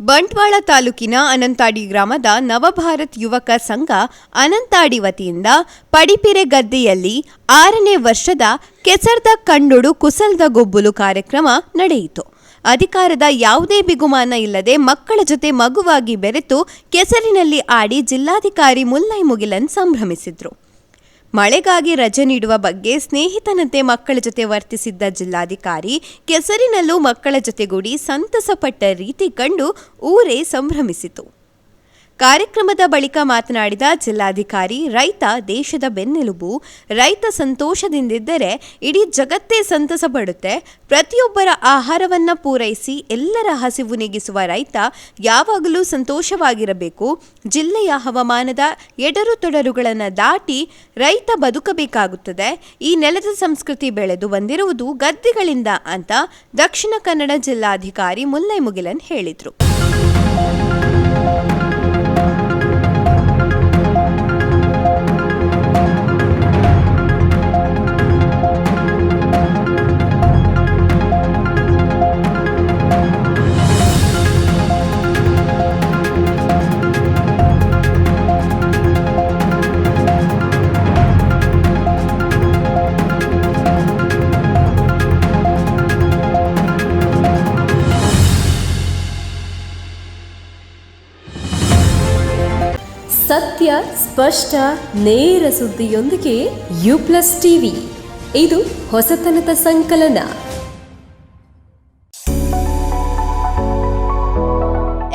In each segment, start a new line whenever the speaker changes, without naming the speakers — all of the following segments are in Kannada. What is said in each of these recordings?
ಬಂಟ್ವಾಳ ತಾಲೂಕಿನ ಅನಂತಾಡಿ ಗ್ರಾಮದ ನವಭಾರತ್ ಯುವಕ ಸಂಘ ಅನಂತಾಡಿ ವತಿಯಿಂದ ಪಡಿಪಿರೆ ಗದ್ದೆಯಲ್ಲಿ ಆರನೇ ವರ್ಷದ ಕೆಸರ್ದ ಕಂಡುಡು ಕುಸಲ್ದ ಗೊಬ್ಬುಲು ಕಾರ್ಯಕ್ರಮ ನಡೆಯಿತು. ಅಧಿಕಾರದ ಯಾವುದೇ ಬಿಗುಮಾನ ಇಲ್ಲದೆ ಮಕ್ಕಳ ಜೊತೆ ಮಗುವಾಗಿ ಬೆರೆತು ಕೆಸರಿನಲ್ಲಿ ಆಡಿ ಜಿಲ್ಲಾಧಿಕಾರಿ ಮುಲ್ಲೈ ಮುಗಿಲನ್ ಸಂಭ್ರಮಿಸಿದ್ರು. ಮಳೆಗಾಗಿ ರಜೆ ನೀಡುವ ಬಗ್ಗೆ ಸ್ನೇಹಿತನಂತೆ ಮಕ್ಕಳ ಜೊತೆ ವರ್ತಿಸಿದ್ದ ಜಿಲ್ಲಾಧಿಕಾರಿ ಕೆಸರಿನಲ್ಲೂ ಮಕ್ಕಳ ಜೊತೆಗೂಡಿ ಸಂತಸಪಟ್ಟ ರೀತಿ ಕಂಡು ಊರೇ ಸಂಭ್ರಮಿಸಿತು. ಕಾರ್ಯಕ್ರಮದ ಬಳಿಕ ಮಾತನಾಡಿದ ಜಿಲ್ಲಾಧಿಕಾರಿ, ರೈತ ದೇಶದ ಬೆನ್ನೆಲುಬು, ರೈತ ಸಂತೋಷದಿಂದಿದ್ದರೆ ಇಡೀ ಜಗತ್ತೇ ಸಂತಸ ಪಡುತ್ತೆ. ಪ್ರತಿಯೊಬ್ಬರ ಆಹಾರವನ್ನ ಪೂರೈಸಿ ಎಲ್ಲರ ಹಸಿವು ನೀಗಿಸುವ ರೈತ ಯಾವಾಗಲೂ ಸಂತೋಷವಾಗಿರಬೇಕು. ಜಿಲ್ಲೆಯ ಹವಾಮಾನದ ಎಡರು ತೊಡರುಗಳನ್ನು ದಾಟಿ ರೈತ ಬದುಕಬೇಕಾಗುತ್ತದೆ. ಈ ನೆಲದ ಸಂಸ್ಕೃತಿ ಬೆಳೆದು ಬಂದಿರುವುದು ಗದ್ದೆಗಳಿಂದ ಅಂತ ದಕ್ಷಿಣ ಕನ್ನಡ ಜಿಲ್ಲಾಧಿಕಾರಿ ಮುಲ್ಲೈ ಮುಗಿಲನ್ ಹೇಳಿದರು.
ಸತ್ಯ, ಸ್ಪಷ್ಟ, ನೇರ ಸುದ್ದಿಯೊಂದಿಗೆ ಯು ಪ್ಲಸ್ ಟಿವಿ. ಇದು ಹೊಸತನದ ಸಂಕಲನ.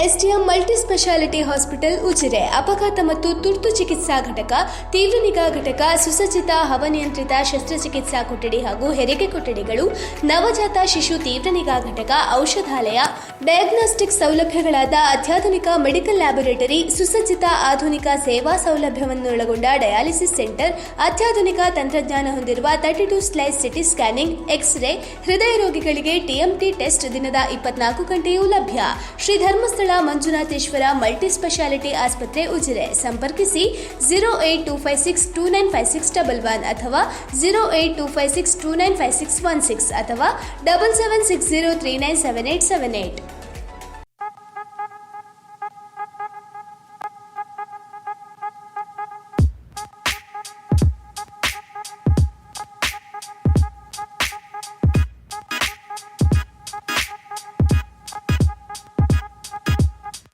SDM multi speciality hospital, Ujire. ಅಪಘಾತ ಮತ್ತು ತುರ್ತು ಚಿಕಿತ್ಸಾ ಘಟಕ, ತೀವ್ರ ನಿಗಾ ಘಟಕ, ಸುಸಜ್ಜಿತ ಹವನಿಯಂತ್ರಿತ ಶಸ್ತ್ರಚಿಕಿತ್ಸಾ ಕೊಠಡಿ ಹಾಗೂ ಹೆರಿಗೆ ಕೊಠಡಿಗಳು, ನವಜಾತ ಶಿಶು ತೀವ್ರ ನಿಗಾ ಘಟಕ, ಔಷಧಾಲಯ ಡಯಾಗ್ನೋಸ್ಟಿಕ್ ಸೌಲಭ್ಯಗಳಾದ ಅತ್ಯಾಧುನಿಕ ಮೆಡಿಕಲ್ ಲ್ಯಾಬೊರೇಟರಿ, ಸುಸಜ್ಜಿತ ಆಧುನಿಕ ಸೇವಾ ಸೌಲಭ್ಯವನ್ನೊಳಗೊಂಡ ಡಯಾಲಿಸಿಸ್ ಸೆಂಟರ್, ಅತ್ಯಾಧುನಿಕ ತಂತ್ರಜ್ಞಾನ ಹೊಂದಿರುವ thirty two slice CT scanning, x ray, ಹೃದಯ ರೋಗಿಗಳಿಗೆ ಟಿಎಂಟಿ ಟೆಸ್ಟ್ ದಿನದ ಇಪ್ಪತ್ನಾಲ್ಕು ಗಂಟೆಯೂ ಲಭ್ಯ. ಶ್ರೀ ಧರ್ಮಸ್ಥಳ ಮಂಜುನಾಥೇಶ್ವರ ಮಲ್ಟಿ ಸ್ಪೆಷಾಲಿಟಿ ಆಸ್ಪತ್ರೆ ಉಜಿರೆ. ಸಂಪರ್ಕಿಸಿ zero eight two five six two nine five six double one ಅಥವಾ zero eight two five six two nine five six one six ಅಥವಾ double seven six zero three nine seven eight seven eight.